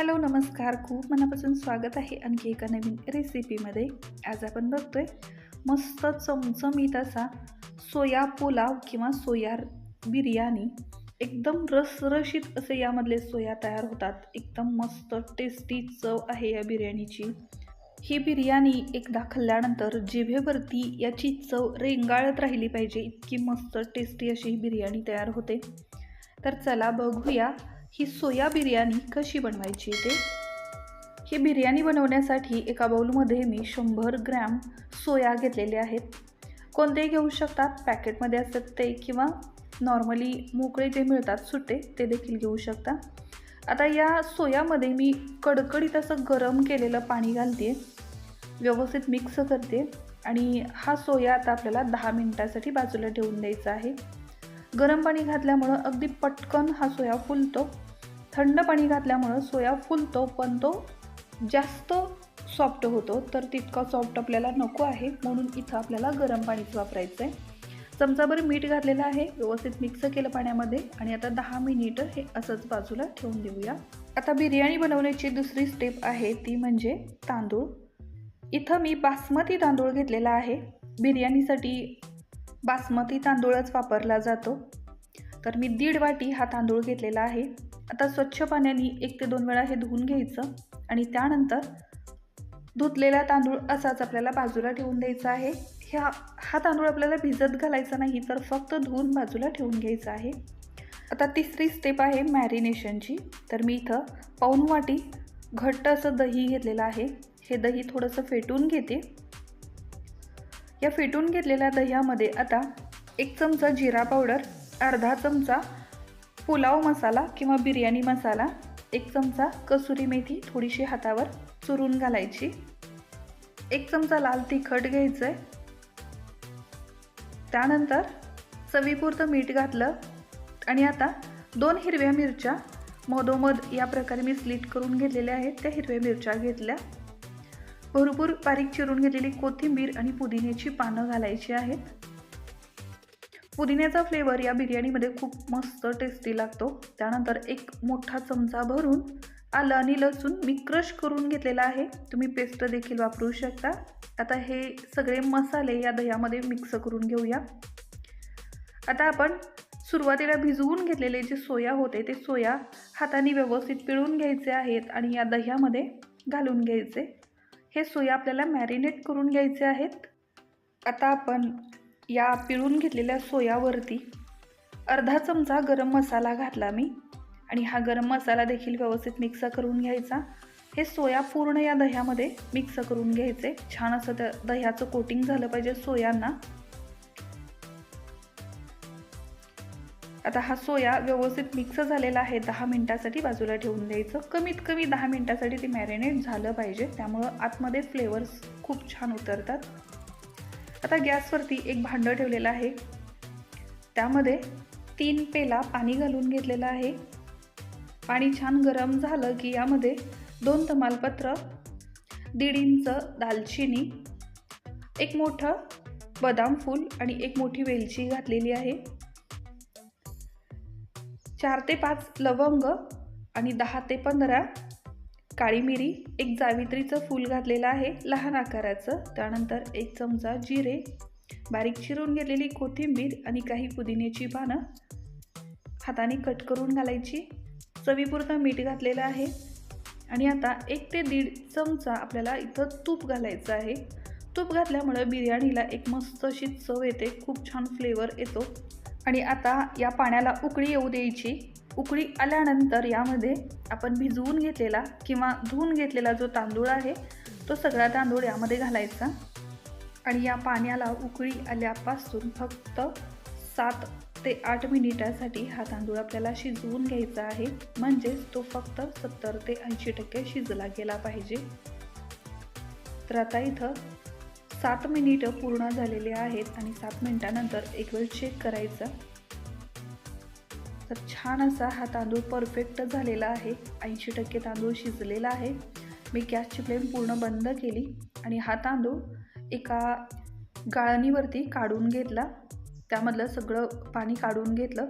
Hello नमस्कार. खूप मनापासून स्वागत आहे आणखी एका नवीन रेसिपीमध्ये. आज आपण बघतोय मस्त चमचमीत असा सोया पुलाव किंवा सोया बिर्याणी. एकदम रसरशीत असे यामधले सोया तयार होतात. एकदम मस्त टेस्टी चव आहे या बिर्याणीची. ही बिर्याणी एकदा खाल्ल्यानंतर जिभेवरती याची चव रेंगाळत राहिली पाहिजे. इतकी मस्त टेस्टी अशी ही बिर्याणी तयार होते. तर चला बघूया. ही सोया बिर्याणी कशी बनवायची ते? ही बिर्याणी बनवण्यासाठी एका बाउलमध्ये मी शंभर ग्रॅम सोया घेतलेले आहेत. कोणतेही घेऊ शकतात. पॅकेटमध्ये असतात ते किंवा नॉर्मली मोकळे जे मिळतात सुटे ते देखील घेऊ शकता. आता या सोयामध्ये मी कडकडीत असं गरम केलेलं पाणी घालते व्यवस्थित मिक्स करते आणि हा सोया आता आपल्याला दहा मिनटासाठी बाजूला ठेवून द्यायचा आहे. गरम पाणी घातल्यामुळं अगदी पटकन हा सोया फुलतो. थंड पाणी घातल्यामुळं सोया फुलतो पण तो जास्त सॉफ्ट होतो. तर तितका सॉफ्ट आपल्याला नको आहे म्हणून इथं आपल्याला गरम पाणीच वापरायचं आहे चमचाभर मीठ घातलेलं आहे व्यवस्थित मिक्स केलं पाण्यामध्ये. आणि आता दहा मिनिटं हे असंच बाजूला ठेवून देऊया. आता बिर्याणी बनवण्याची दुसरी स्टेप आहे ती म्हणजे तांदूळ. इथं मी बासमती तांदूळ घेतलेला आहे. बिर्याणीसाठी बासमती तांदूळच वापरला जातो. तर मी दीड वाटी हा तांदूळ घेतलेला आहे. आता स्वच्छ पाण्याने एक ते दोन वेळा हे धुवून घ्यायचं आणि त्यानंतर धुतलेला तांदूळ असाच आपल्याला बाजूला ठेवून द्यायचा आहे. ह्या हा तांदूळ आपल्याला भिजत घालायचा नाही तर फक्त धुवून बाजूला ठेवून घ्यायचा आहे. आता तिसरी स्टेप आहे मॅरिनेशनची तर मी इथं पाऊन वाटी घट्ट असं दही घेतलेलं आहे. हे दही थोडंसं फेटून घेते. या फेटून घेतलेल्या दह्यामध्ये आता एक चमचा जिरा पावडर अर्धा चमचा पुलाव मसाला किंवा बिर्याणी मसाला एक चमचा कसुरी मेथी थोडीशी हातावर चुरून घालायची. एक चमचा लाल तिखट घ्यायचं आहे त्यानंतर चवीपुरतं मीठ घातलं आणि आता दोन हिरव्या मिरच्या मधोमध या प्रकारे मी स्लीट करून घेतलेल्या आहेत. त्या हिरव्या मिरच्या घेतल्या. भरपूर बारीक चिरून घेतलेली कोथिंबीर आणि पुदिन्याची पानं घालायची आहेत. पुदिन्याचा फ्लेवर या बिर्याणीमध्ये खूप मस्त टेस्टी लागतो. त्यानंतर एक मोठा चमचा भरून आलं आणि लसूण मी क्रश करून घेतलेला आहे. तुम्ही पेस्ट देखील वापरू शकता. आता हे सगळे मसाले या दह्यामध्ये मिक्स करून घेऊया. आता आपण सुरुवातीला भिजवून घेतलेले जे सोया होते ते सोया हाताने व्यवस्थित पिळून घ्यायचे आहेत आणि या दह्यामध्ये घालून घ्यायचे. हे सोया आपल्याला मॅरिनेट करून घ्यायचे आहेत. आता आपण या पिळून घेतलेल्या सोयावरती अर्धा चमचा गरम मसाला घातला मी. आणि हा गरम मसाला देखील व्यवस्थित मिक्स करून घ्यायचा. हे सोया पूर्ण या दह्यामध्ये मिक्स करून घ्यायचे. छान असं त्या दह्याचं कोटिंग झालं पाहिजे सोयांना. आता हा सोया व्यवस्थित मिक्स झालेला आहे. दहा मिनटासाठी बाजूला ठेवून द्यायचं. कमीत कमी दहा मिनटासाठी ते मॅरिनेट झालं पाहिजे. त्यामुळं आतमध्ये फ्लेवर्स खूप छान उतरतात. आता गॅसवरती एक भांडं ठेवलेलं आहे. त्यामध्ये तीन पेला पाणी घालून घेतलेलं आहे. पाणी छान गरम झालं की यामध्ये दोन तमालपत्र दीड इंच दालचिनी एक मोठं बदाम फूल आणि एक मोठी वेलची घातलेली आहे. चार ते पाच लवंग आणि दहा ते पंधरा काळी मिरी एक जावित्रीचं फूल घातलेलं आहे लहान आकाराचं. त्यानंतर एक चमचा जिरे बारीक चिरून घेतलेली कोथिंबीर आणि काही पुदिन्याची पानं हाताने कट करून घालायची. चवीपुरतं मीठ घातलेलं आहे. आणि आता एक ते दीड चमचा आपल्याला इथं तूप घालायचं आहे. तूप घातल्यामुळं बिर्याणीला एक मस्त अशी चव येते. खूप छान फ्लेवर येतो. आणि आता या पाण्याला उकळी येऊ द्यायची. उकळी आल्यानंतर यामध्ये आपण भिजवून घेतलेला किंवा धुवून घेतलेला जो तांदूळ आहे तो सगळा तांदूळ यामध्ये घालायचा. आणि या पाण्याला उकळी आल्यापासून फक्त सात ते आठ मिनिटासाठी हा तांदूळ आपल्याला शिजवून घ्यायचा आहे. म्हणजेच तो फक्त सत्तर ते ऐंशी टक्के शिजला गेला पाहिजे. तर आता इथं सात मिनिटं पूर्ण झालेले आहेत आणि सात मिनिटानंतर एक वेळ चेक करायचं. तर छान असा हा तांदूळ परफेक्ट झालेला आहे. ऐंशी टक्के तांदूळ शिजलेला आहे. मी गॅसची फ्लेम पूर्ण बंद केली आणि हा तांदूळ एका गाळणीवरती काढून घेतला. त्यामधलं सगळं पाणी काढून घेतलं.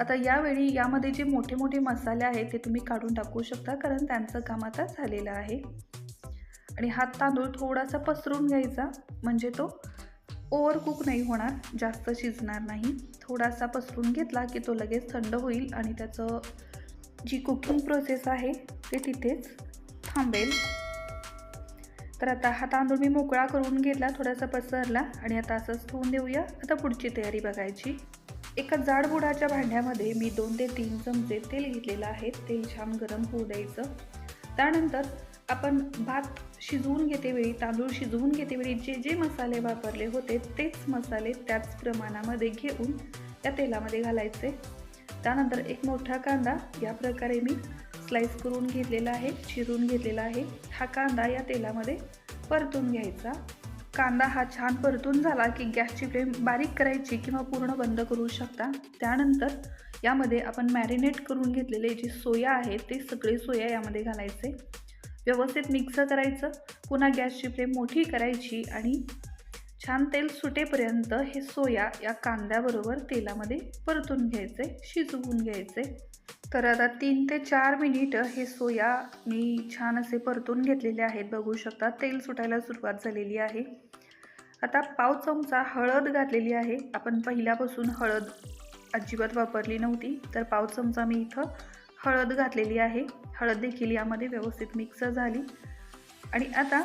आता यावेळी यामध्ये जे मोठे मोठे मसाले आहेत ते तुम्ही काढून टाकू शकता कारण त्यांचं काम आता झालेलं आहे. आणि हा तांदूळ थोडासा पसरून घ्यायचा. म्हणजे तो ओव्हरकुक नाही होणार जास्त शिजणार नाही. थोडासा पसरून घेतला की तो लगेच थंड होईल आणि त्याचं जी कुकिंग प्रोसेस आहे ते तिथेच थांबेल. तर आता हा तांदूळ मी मोकळा करून घेतला थोडासा पसरला आणि आता असंच ठेवून देऊया. आता पुढची तयारी बघायची. एका जाड बुडाच्या भांड्यामध्ये मी दोन ते तीन चमचे तेल घेतलेलं आहे. तेल छान गरम होऊ द्यायचं. त्यानंतर आपण भात शिजवून घेतेवेळी तांदूळ शिजवून घेतेवेळी जे जे मसाले वापरले होते तेच मसाले त्याच प्रमाणामध्ये घेऊन त्या तेलामध्ये घालायचे. त्यानंतर एक मोठा कांदा या प्रकारे मी स्लाईस करून घेतलेला आहे चिरून घेतलेला आहे. हा कांदा या तेलामध्ये परतून घ्यायचा. कांदा हा छान परतून झाला की गॅसची फ्लेम बारीक करायची किंवा पूर्ण बंद करू शकता. त्यानंतर यामध्ये आपण मॅरिनेट करून घेतलेले जे सोया आहे ते सगळे सोया यामध्ये घालायचे. व्यवस्थित मिक्स करायचं. पुन्हा गॅसची फ्लेम मोठी करायची आणि छान तेल सुटेपर्यंत हे सोया या कांद्याबरोबर तेलामध्ये परतून घ्यायचे शिजवून घ्यायचे. तर आता तीन ते चार मिनिट हे सोया मी छान असे परतून घेतलेले आहेत. बघू शकता तेल सुटायला सुरुवात झालेली आहे. आता पाव चमचा हळद घातलेली आहे. आपण पहिल्यापासून हळद अजिबात वापरली नव्हती तर पाव चमचा मी इथं हळद घातलेली आहे. हळद देखील यामध्ये व्यवस्थित मिक्स झाली. आणि आता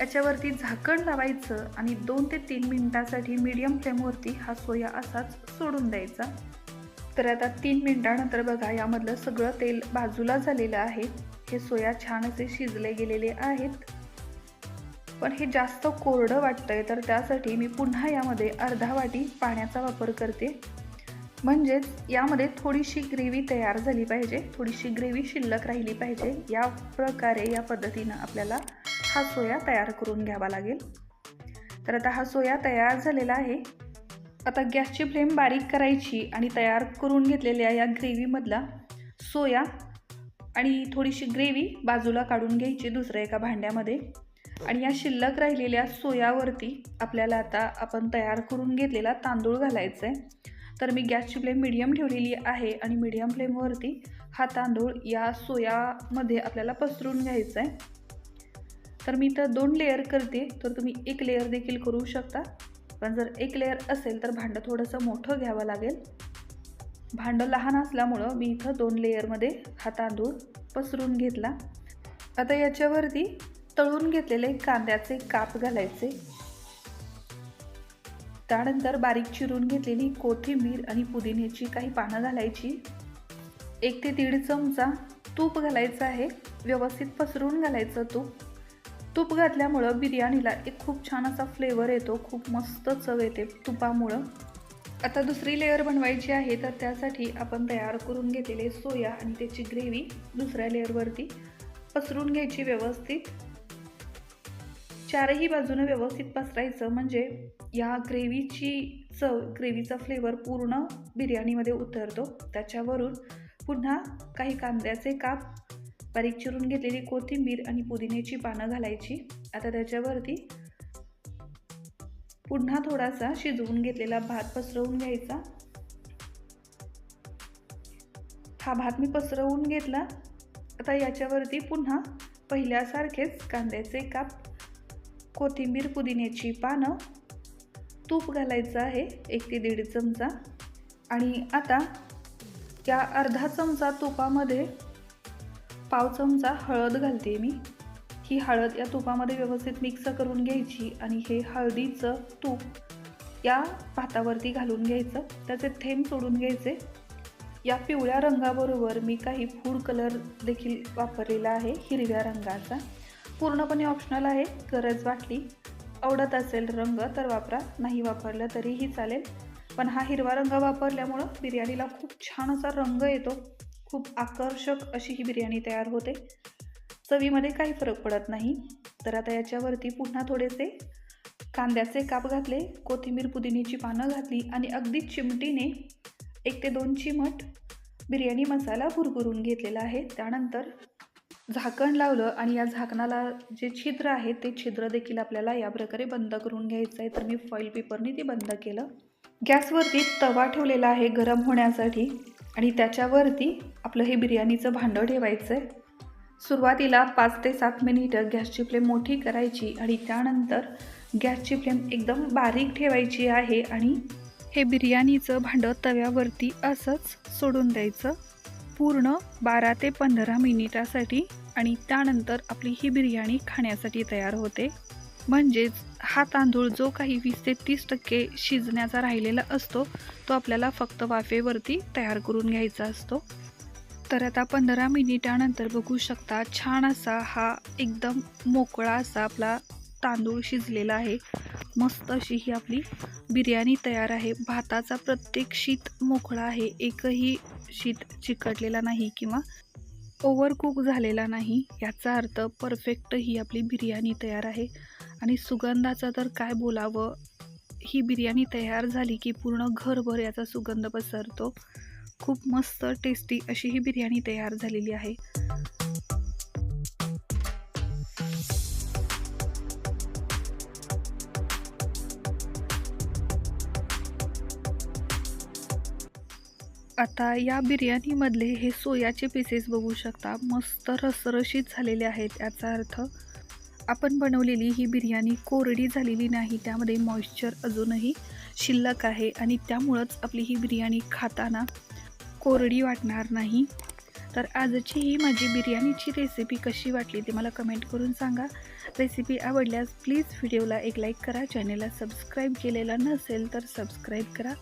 याच्यावरती झाकण लावायचं आणि दोन ते तीन मिनटासाठी मीडियम फ्लेमवरती हा सोया असाच सोडून द्यायचा. तर आता तीन मिनटानंतर बघा यामधलं सगळं तेल बाजूला झालेलं आहे. हे सोया छान असे शिजले गेलेले आहेत. पण हे जास्त कोरडं वाटतंय तर त्यासाठी मी पुन्हा यामध्ये अर्धा वाटी पाण्याचा वापर करते. म्हणजेच यामध्ये थोडीशी ग्रेव्ही तयार झाली पाहिजे थोडीशी ग्रेव्ही शिल्लक राहिली पाहिजे. या प्रकारे या पद्धतीनं आपल्याला हा सोया तयार करून घ्यावा लागेल. तर आता हा सोया तयार झालेला आहे. आता गॅसची फ्लेम बारीक करायची आणि तयार करून घेतलेल्या या ग्रेव्हीमधला सोया आणि थोडीशी ग्रेव्ही बाजूला काढून घ्यायची दुसऱ्या एका भांड्यामध्ये. आणि या शिल्लक राहिलेल्या सोयावरती आपल्याला आता आपण तयार करून घेतलेला तांदूळ घालायचा आहे तर मी गॅसची फ्लेम मिडियम ठेवलेली आहे आणि मिडियम फ्लेमवरती हा तांदूळ या सोयामध्ये आपल्याला पसरून घ्यायचा आहे. तर मी इथं दोन लेअर करते तर तुम्ही एक लेअर देखील करू शकता. पण जर एक लेअर असेल तर भांडं थोडंसं मोठं घ्यावं लागेल. भांडं लहान असल्यामुळं मी इथं दोन लेअरमध्ये हा तांदूळ पसरून घेतला. आता याच्यावरती तळून घेतलेले कांद्याचे काप घालायचे. त्यानंतर बारीक चिरून घेतलेली कोथिंबीर आणि पुदिन्याची काही पानं घालायची. एक ते दीड चमचा तूप घालायचं आहे. व्यवस्थित पसरून घालायचं तूप. तूप घातल्यामुळं बिर्याणीला एक खूप छान असा फ्लेवर येतो. खूप मस्त चव येते तुपामुळं. आता दुसरी लेअर बनवायची आहे तर त्यासाठी आपण तयार करून घेतलेले सोया आणि त्याची ग्रेव्ही दुसऱ्या लेअरवरती पसरून घ्यायची व्यवस्थित. चारही बाजूनं व्यवस्थित पसरायचं म्हणजे या ग्रेव्हीची चव ग्रेव्हीचा फ्लेवर पूर्ण बिर्याणीमध्ये उतरतो. त्याच्यावरून पुन्हा काही कांद्याचे काप बारीक चिरून घेतलेली कोथिंबीर आणि पुदिन्याची पानं घालायची. आता त्याच्यावरती पुन्हा थोडासा शिजवून घेतलेला भात पसरवून घ्यायचा. हा भात मी पसरवून घेतला. आता याच्यावरती पुन्हा पहिल्यासारखेच कांद्याचे काप कोथिंबीर पुदिन्याची पानं तूप घालायचं आहे एक ते दीड चमचा. आणि आता या अर्धा चमचा तुपामध्ये पाव चमचा हळद घालते मी. ही हळद या तुपामध्ये व्यवस्थित मिक्स करून घ्यायची आणि हे हळदीचं तूप या भातावरती घालून घ्यायचं. त्याचे थेंब सोडून घ्यायचे. या पिवळ्या रंगाबरोबर मी काही फूड कलर देखील वापरलेला आहे हिरव्या रंगाचा. पूर्णपणे ऑप्शनल आहे. गरज वाटली. आवडत असेल रंग तर वापरा. नाही वापरलं तरीही चालेल. पण हा हिरवा रंग वापरल्यामुळं बिर्याणीला खूप छान असा रंग येतो. खूप आकर्षक अशी ही बिर्याणी तयार होते. चवीमध्ये काही फरक पडत नाही. तर आता याच्यावरती पुन्हा थोडेसे कांद्याचे काप घातले कोथिंबीर पुदिन्याची पानं घातली आणि अगदी चिमटीने एक ते दोन चिमट बिर्याणी मसाला भुरभुरून घेतलेला आहे. त्यानंतर झाकण लावलं आणि या झाकणाला जे छिद्र आहे ते छिद्र देखील आपल्याला या प्रकारे बंद करून घ्यायचं आहे. तर मी फॉईल पेपरने ते बंद केलं. गॅसवरती तवा ठेवलेला आहे गरम होण्यासाठी आणि त्याच्यावरती आपलं हे बिर्याणीचं भांडं ठेवायचं आहे. सुरुवातीला पाच ते सात मिनिटं गॅसची फ्लेम मोठी करायची आणि त्यानंतर गॅसची फ्लेम एकदम बारीक ठेवायची आहे आणि हे बिर्याणीचं भांडं तव्यावरती असंच सोडून द्यायचं. पूर्ण बारा ते पंधरा मिनिटासाठी आणि त्यानंतर आपली ही बिर्याणी खाण्यासाठी तयार होते. म्हणजेच हा तांदूळ जो काही वीस ते तीस टक्के शिजण्याचा राहिलेला असतो तो आपल्याला फक्त वाफेवरती तयार करून घ्यायचा असतो. तर आता पंधरा मिनिटानंतर बघू शकता छान असा हा एकदम मोकळा असा आपला तांदूळ शिजलेला आहे. मस्त अशी ही आपली बिर्याणी तयार आहे. भाताचा प्रत्येक शीत मोकळा आहे. एकही शीत चिकटलेला नाही किंवा ओव्हरकुक झालेला नाही याचा अर्थ परफेक्ट ही आपली बिर्याणी तयार आहे. आणि सुगंधाचं तर काय बोलावं? ही बिर्याणी तयार झाली की पूर्ण घरभर याचा सुगंध पसरतो. खूप मस्त टेस्टी अशी ही बिर्याणी तयार झालेली आहे. आता या बिर्याणीमधले हे सोयाचे पीसेस बघू शकता. मस्त रसरशीत झालेले आहेत याचा अर्थ आपण बनवलेली ही बिर्याणी कोरडी झालेली नाही त्यामध्ये मॉइश्चर अजूनही शिल्लक आहे आणि त्यामुळंच आपली ही बिर्याणी खाताना कोरडी वाटणार नाही. तर आजची ही माझी बिर्याणीची रेसिपी कशी वाटली ते मला कमेंट करून सांगा. रेसिपी आवडल्यास प्लीज व्हिडिओला एक लाईक करा चॅनेलला सबस्क्राईब केलेला नसेल तर सबस्क्राईब करा.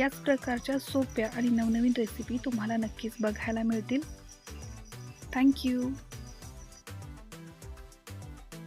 याच प्रकारच्या सोप्या आणि नवनवीन रेसिपी तुम्हाला नक्कीच बघायला मिळतील. थँक्यू